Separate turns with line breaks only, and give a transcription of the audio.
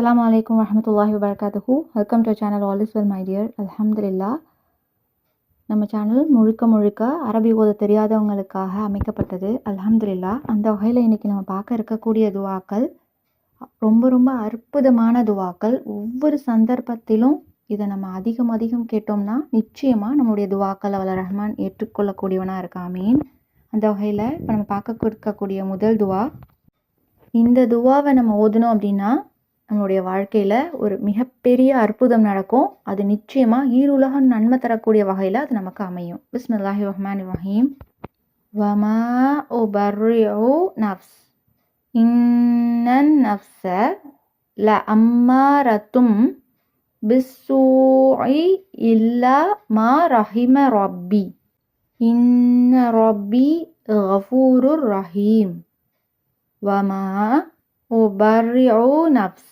அஸ்லாம் அலைக்கும் வரமத்துல்லாஹி வபரகாத்துஹு welcome to channel all is well my dear அலமதுல்லா நம்ம சேனல் முழுக்க முழுக்க அரபி ஓத தெரியாதவங்களுக்காக அமைக்கப்பட்டது. அலமதுல்லா அந்த வகையில் இன்றைக்கி நம்ம பார்க்க இருக்கக்கூடிய துவாக்கள் ரொம்ப ரொம்ப அற்புதமான துவாக்கள். ஒவ்வொரு சந்தர்ப்பத்திலும் இதை நம்ம அதிகம் அதிகம் கேட்டோம்னா நிச்சயமாக நம்முடைய துவாக்கள் அவள ரஹ்மான் ஏற்றுக்கொள்ளக்கூடியவனாக இருக்கா மீன் அந்த வகையில் இப்போ நம்ம பார்க்க கொடுக்கக்கூடிய முதல் துவா இந்த துவாவை நம்ம ஓதணும் அப்படின்னா நம்மளுடைய வாழ்க்கையில் ஒரு மிகப்பெரிய அற்புதம் நடக்கும். அது நிச்சயமாக ஈருலகம் நன்மை தரக்கூடிய வகையில் அது நமக்கு அமையும். பிஸ்மில்லாஹி ரஹ்மான் ரஹீம். வமா உபர்ரிஉ நஃப்ஸ். இன்னன் நஃப்ஸ ல அம்மாரத்தும் பிஸ்ஸூஇ இல்லா மா ரஹிம ரப்பி. இன்ன ரப்பி غفور ரஹீம். வமா أبرع நஃப்ஸ்.